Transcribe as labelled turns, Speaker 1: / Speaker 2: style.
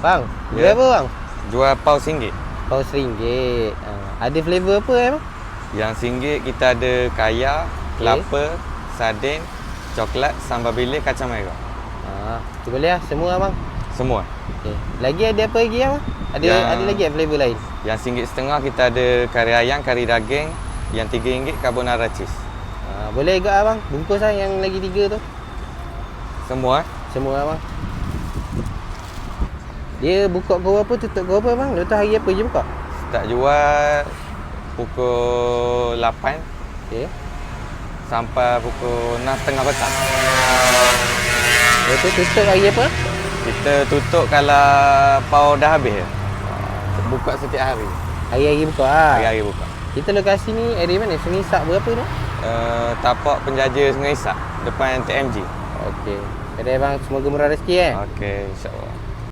Speaker 1: Bang, jual
Speaker 2: Ya.
Speaker 1: apa bang?
Speaker 2: Jual paus RM1.
Speaker 1: Paus RM1. Ha. Ada flavour apa eh bang?
Speaker 2: Yang RM1 kita ada kaya, kelapa, sardin, coklat, sambal bilis, kacang merah.
Speaker 1: Ha. Tu boleh lah, semua bang.
Speaker 2: Semua.
Speaker 1: Okay. Lagi ada apa lagi bang? Ada
Speaker 2: Yang-
Speaker 1: ada lagi yang flavour lain?
Speaker 2: Yang RM1.5 kita ada kari ayam, kari daging. Yang RM3 carbonara cheese.
Speaker 1: Ha. Boleh juga lah bang, bungkus lah yang lagi tiga tu.
Speaker 2: Semua. eh?
Speaker 1: Semua lah bang. Dia buka pukul berapa, tutup pukul berapa bang? Lepas hari apa je buka?
Speaker 2: Start jual pukul 8
Speaker 1: Okay.
Speaker 2: sampai pukul 6.30 petang.
Speaker 1: Lepas tu tutup hari apa?
Speaker 2: Kita tutup kalau pau dah habis je. Buka setiap hari.
Speaker 1: Hari-hari buka lah.
Speaker 2: Hari-hari buka.
Speaker 1: Kita lokasi ni area mana? Sungai Sak berapa tu?
Speaker 2: Uh, tapak penjaja Sungai Isak depan TMG.
Speaker 1: Okey. Kedai bang semoga murah rezeki eh.
Speaker 2: Okey, insya-Allah.